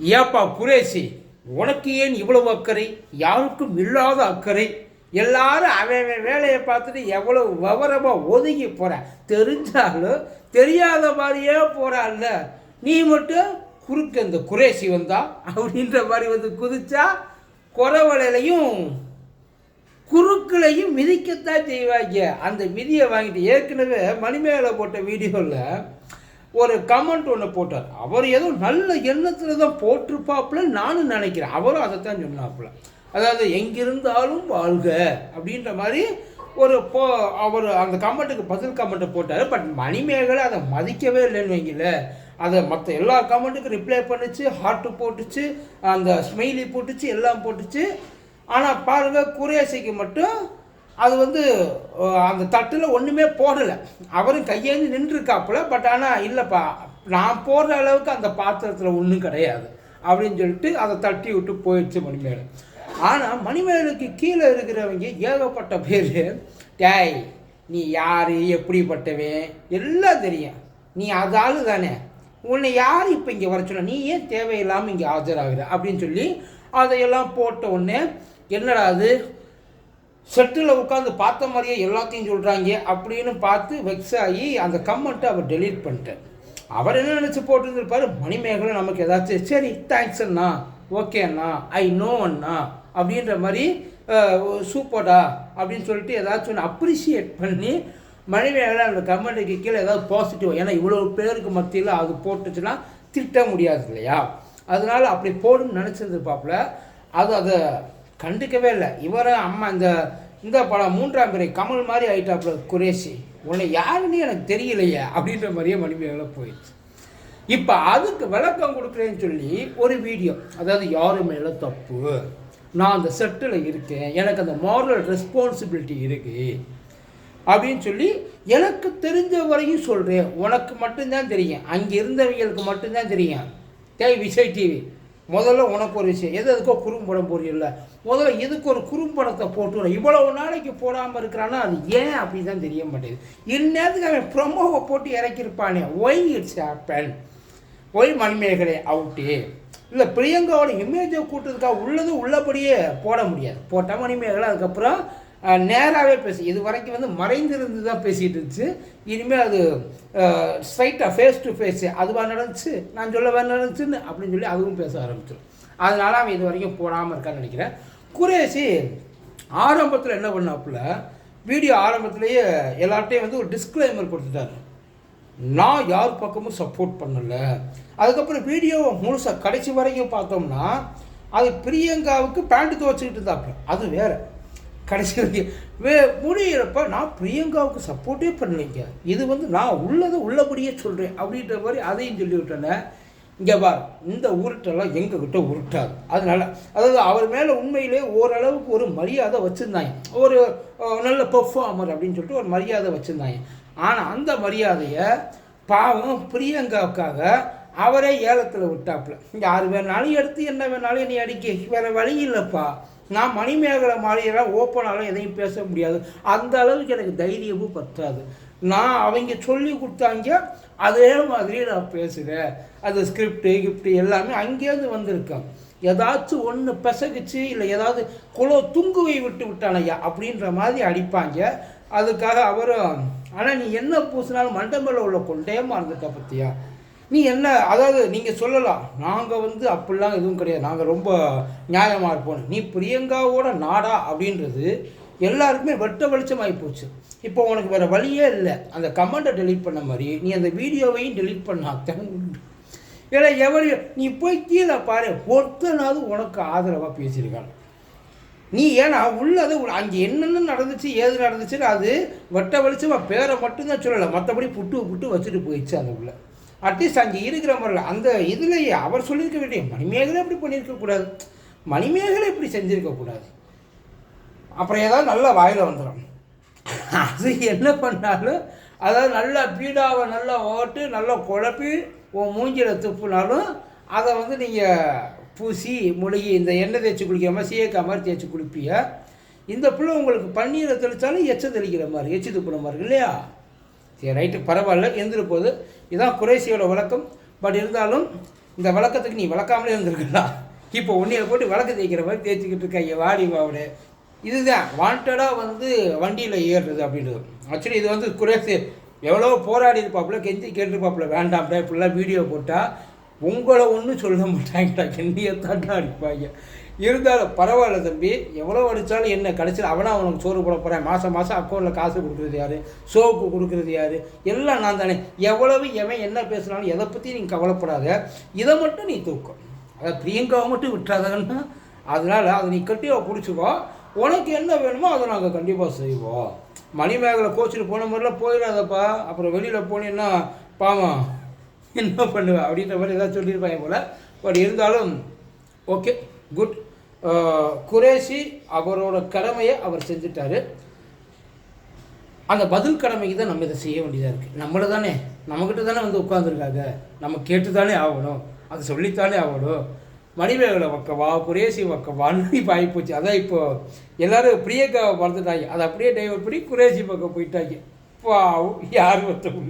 ஏப்பா குரேசி உனக்கு ஏன் இவ்வளவு அக்கறை? யாருக்கும் இல்லாத அக்கறை. எல்லாரும் அவன் அவன் வேலையை பார்த்துட்டு எவ்வளவு விவரமாக ஒதுங்கி போற. தெரிஞ்சாலும் தெரியாத மாதிரியே போகிறான்ல நீ மட்டும் குறுக்க இந்த குரேசி வந்தா அப்படின்ற மாதிரி வந்து குதிச்சா குறவலையிலையும் குறுக்களையும் மிதிக்கத்தான் செய்வாங்க. அந்த மிதியை வாங்கிட்டு ஏற்கனவே மணிமேலை போட்ட வீடியோவில் ஒரு கமெண்ட் ஒன்று போட்டார். அவர் ஏதோ நல்ல எண்ணத்தில் தான் போட்டிருப்பாப்புல நானும் நினைக்கிறேன். அவரும் அதை தான் சொன்னாப்புல. அதாவது எங்கிருந்தாலும் வாழ்க அப்படின்ற மாதிரி ஒரு போ அவர் அந்த கமெண்ட்டுக்கு பதில் கமெண்ட்டை போட்டார். பட் மணிமேகலை அதை மதிக்கவே இல்லைன்னு வைங்கள. அதை மற்ற எல்லா கமெண்ட்டுக்கும் ரிப்ளை பண்ணுச்சு ஹார்ட்டு போட்டுச்சு அந்த ஸ்மெயிலி போட்டுச்சு எல்லாம் போட்டுச்சு. ஆனால் பாருங்கள் குரேசிக்கு மட்டும் அது வந்து அந்த தட்டில் ஒன்றுமே போடலை. அவரும் கையேந்து நின்றுருக்காப்புல பட் ஆனால் இல்லைப்பா நான் போடுற அளவுக்கு அந்த பாத்திரத்தில் ஒன்றும் கிடையாது அப்படின்னு சொல்லிட்டு அதை தட்டி விட்டு போயிடுச்சு மணிமேடு ஆனால் மணிமேலுக்கு கீழே இருக்கிறவங்க ஏகப்பட்ட பேர் டேய் நீ யார்? எப்படிப்பட்டவன்? எல்லாம் தெரியும். நீ அது தானே. உன்னை யார் இப்போ இங்கே வர சொன்ன? நீ ஏன் தேவையில்லாமல் இங்கே ஆஜராகிற? அப்படின்னு சொல்லி அதையெல்லாம் போட்ட உடனே என்னடா அது? செட்டில் உட்காந்து பார்த்த மாதிரியே எல்லாத்தையும் சொல்கிறாங்க அப்படின்னு பார்த்து வெக்ஸ் ஆகி அந்த கமெண்ட்டை அவர் டெலீட் பண்ணிட்டார். அவர் என்ன நினச்சி போட்டுருந்துருப்பாரு? மணிமேகலை நமக்கு ஏதாச்சும் சரி தேங்க்ஸ் அண்ணா ஓகே அண்ணா ஐ நோ அண்ணா அப்படின்ற மாதிரி சூப்பர்டா அப்படின்னு சொல்லிட்டு ஏதாச்சும் ஒன்று அப்ரிஷியேட் பண்ணி மணிமேகலை அந்த கமெண்ட்டுக்கு கீழே ஏதாவது பாசிட்டிவ் ஏன்னா இவ்வளோ பேருக்கு மத்தியில் அது போட்டுச்சுன்னா திட்ட முடியாது இல்லையா? அதனால அப்படி போடுன்னு நினச்சிருந்துருப்பாப்புல அது அதை கண்டுக்கவே இல்லை. இவரை அம்மா இந்த இந்த படம் மூன்றாம் பிறை கமல் மாதிரி ஆயிட்டாப்புல குரேஷி. உன்னை யாருன்னு எனக்கு தெரியலையே அப்படின்ற மாதிரியே மணிமேகலை போயிடுச்சு. இப்போ அதுக்கு விளக்கம் கொடுக்குறேன்னு சொல்லி ஒரு வீடியோ அதாவது யாரு மேலே தப்பு? நான் அந்த செட்டில் இருக்கேன் எனக்கு அந்த மாரல் ரெஸ்பான்சிபிலிட்டி இருக்குது அப்படின்னு சொல்லி எனக்கு தெரிஞ்ச வரையும் சொல்கிறேன் உனக்கு மட்டும்தான் தெரியும். அங்கே இருந்தவங்களுக்கு மட்டும்தான் தெரியும். தே விஜய் டிவி முதல்ல உனக்கு ஒரு விஷயம். எது எதுக்கோ குறும்படம் போடுறீல்ல. முதல்ல இதுக்கு ஒரு குறும்படத்தை போட்டு இவ்வளவு நாளைக்கு போடாமல் இருக்கிறான்னா அது ஏன் அப்படி தான் தெரிய மாட்டேங்குது. இந்நேரத்துக்கு அவன் ப்ரொமோவை போட்டு இறக்கியிருப்பானே. Why it's happen why Manimegalai out இல்லை பிரியங்காவோட இமேஜை கூட்டுறதுக்காக உள்ளது உள்ளபடியே போட முடியாது. போட்டால் மணிமேகலை அதுக்கப்புறம் நேராகவே பேசி இது வரைக்கும் வந்து மறைந்திருந்து தான் பேசிகிட்டு இருந்துச்சு இனிமேல் அது ஸ்ட்ரைட்டாக ஃபேஸ் டு ஃபேஸு அதுவாக நடந்துச்சு நான் சொல்ல வேறு நடந்துச்சுன்னு அப்படின்னு சொல்லி அதுவும் பேச ஆரம்பிச்சிடும் அதனால அவன் இது வரைக்கும் போடாமல் இருக்கான்னு நினைக்கிறேன். குரேஷி ஆரம்பத்தில் என்ன பண்ணாப்புல வீடியோ ஆரம்பத்திலேயே எல்லார்ட்டையும் வந்து ஒரு டிஸ்க்ளைமர் கொடுத்துட்டாரு. நான் யார் பக்கமும் சப்போர்ட் பண்ணலை. அதுக்கப்புறம் வீடியோவை முழுசாக கடைசி வரைக்கும் பார்த்தோம்னா அது பிரியங்காவுக்கு பேண்ட் துவச்சிக்கிட்டு இருந்தாப்புல. அது வேறு. கடைசி வரைக்கும். வே முடியிறப்ப நான் பிரியங்காவுக்கு சப்போர்ட்டே பண்ணலைங்க. இது வந்து நான் உள்ளதை உள்ளபடியே சொல்கிறேன் அப்படின்ற மாதிரி அதையும் சொல்லிவிட்டேனே. இங்கே பார் இந்த உருட்டெல்லாம் எங்ககிட்ட உருட்டாது. அதனால அதாவது அவர் மேலே உண்மையிலே ஓரளவுக்கு ஒரு மரியாதை வச்சுருந்தாங்க. ஒரு நல்ல பெர்ஃபார்மர் அப்படின்னு சொல்லிட்டு ஒரு மரியாதை வச்சுருந்தாங்க. ஆனால் அந்த மரியாதையை பாவம் பிரியங்காவுக்காக அவரே ஏலத்தில் விட்டாப்புல. யார் வேணாலும் எடுத்து என்ன வேணாலும் நீ அடிக்க. வேறு வழி இல்லைப்பா. நான் மணிமேகலை மாதிரியெல்லாம் ஓப்பனாலும் எதையும் பேச முடியாது. அந்த அளவுக்கு எனக்கு தைரியமும் பற்றாது நான் அவங்க சொல்லி கொடுத்தாங்க அதே மாதிரி நான் பேசுகிறேன் அது ஸ்கிரிப்டு கிஃப்ட்டு எல்லாமே அங்கேருந்து வந்திருக்கேன் ஏதாச்சும் ஒன்று பிசகுச்சு இல்லை ஏதாவது குளோ துங்குவை விட்டு விட்டானையா அப்படின்ற மாதிரி அடிப்பாங்க. அதுக்காக அவரும் ஆனால் நீ என்ன பூசினாலும் மண்டபத்தில் உள்ள கொண்டே மறந்துட்ட பற்றியா நீ என்ன அதாவது நீங்கள் சொல்லலாம் நாங்கள் வந்து அப்படிலாம் எதுவும் கிடையாது. நாங்கள் ரொம்ப நியாயமாக இருப்போம். நீ பிரியங்காவோட நாடா அப்படின்றது எல்லாருக்குமே வெட்ட வெளிச்சமாகி போச்சு. இப்போ உனக்கு வேறு வழியே இல்லை. அந்த கமெண்ட்டை டெலீட் பண்ண மாதிரி நீ அந்த வீடியோவையும் டெலீட் பண்ணாதான் உண்டு. ஏன்னா எவரி நீ போய் கீழே பாரு. ஒருத்தனாவது உனக்கு ஆதரவாக பேசியிருக்காங்க நீ ஏன்னா உள்ளது அங்கே என்னென்ன நடந்துச்சு ஏது நடந்துச்சுன்னு அது வெட்ட வெளிச்சமாக பேரை மட்டும்தான் சொல்லலை. மற்றபடி புட்டு புட்டு வச்சுட்டு போயிடுச்சு அந்த உள்ள. அட்லீஸ்ட் அங்கே இருக்கிற முறையில் அந்த இதுலேயே அவர் சொல்லியிருக்க வேண்டிய மணிமேகலை இப்படி பண்ணியிருக்கக்கூடாது மணிமேகலை இப்படி செஞ்சுருக்கக்கூடாது அப்புறம் ஏதாவது நல்லா வாயில் வந்துடும் அது என்ன பண்ணாலும் அதாவது நல்லா பீடாவை நல்லா ஓட்டு நல்லா குழப்பி உன் மூஞ்சியில் துப்புனாலும் அதை வந்து நீங்கள் பூசி முழுகி இந்த எண்ணெய் தேய்ச்சி குளிக்காமல் சீயக்கா மாதிரி தேய்ச்சி குளிப்பிய? இந்த பிள்ளை உங்களுக்கு பன்னீரை தெளித்தாலும் எச்ச தெளிக்கிற மாதிரி எச்சி துப்புற மாதிரி இல்லையா? சரி ரைட்டு. பரவாயில்ல. எழுந்திருப்போது இதுதான் குறைசியோட வழக்கம். பட் இருந்தாலும் இந்த வழக்கத்துக்கு நீ வளர்க்காமலே இருந்திருக்கலாம். இப்போ உன்னைய போட்டு வழக்கு தேய்க்கிற மாதிரி தேய்ச்சிக்கிட்டு இருக்க. வாடி வாவிடு இதுதான். வாண்டடாக வந்து வண்டியில் ஏறுறது அப்படின்றது. ஆக்சுவலி இது வந்து குறைசி எவ்வளோ போராடி இருப்பாப்புல கெஞ்சி கேட்டிருப்பாப்புல. வேண்டாம்டா இப்படிலாம் வீடியோ போட்டால் உங்களை ஒன்றும் சொல்ல மாட்டாங்கடா என்னையை தாண்டா அடிப்பாங்க. இருந்தாலும் பரவாயில்ல தம்பி. எவ்வளோ அடித்தாலும் என்ன கடைசியில் அவனா அவனுக்கு சோறு போட போகிறேன் மாதம் மாதம் அக்கௌண்ட்டில் காசு கொடுக்குறது யார்? சோப்பு கொடுக்குறது யார்? எல்லாம் நான் தானே. எவ்வளவு எவன் என்ன பேசுனாலும் எதை பற்றி நீங்கள் கவலைப்படாத. இதை மட்டும் நீ தூக்கும் அதை பிரியங்காவை மட்டும் விட்டுறாதன்னா அதனால் அதை நீ கட்டியாக பிடிச்சிக்கோ. உனக்கு என்ன வேணுமோ அதை நாங்கள் கண்டிப்பாக செய்வோம். மணிமேகலை கோச்சிட்டு போன மாதிரிலாம் போயிடாதப்பா. அப்புறம் வெளியில் போனீங்கன்னா பாவம். என்ன பண்ணுவேன் அப்படின்ற மாதிரி ஏதாவது சொல்லியிருப்பாங்க போல். பட் இருந்தாலும் ஓகே குட் குரேஷி அவரோட கடமையை அவர் செஞ்சுட்டாரு. அந்த பதில் கடமைக்கு தான் நம்ம இதை செய்ய வேண்டியதாக இருக்குது நம்மள தானே நம்மக்கிட்ட தானே வந்து உட்காந்துருக்காங்க நம்ம கேட்டு தானே ஆகணும். அது சொல்லித்தானே ஆகணும். மணிமேகலை பக்கவா குரேசி பக்கவான்னு இப்போ ஆகிப்போச்சு அதான் இப்போ எல்லோரும் பிரியக்காவை மறந்துட்டாங்க. அதை அப்படியே டைவர் பண்ணி குரேசி பக்கம் போயிட்டாங்க. பாவம் யார் ஒருத்தவங்க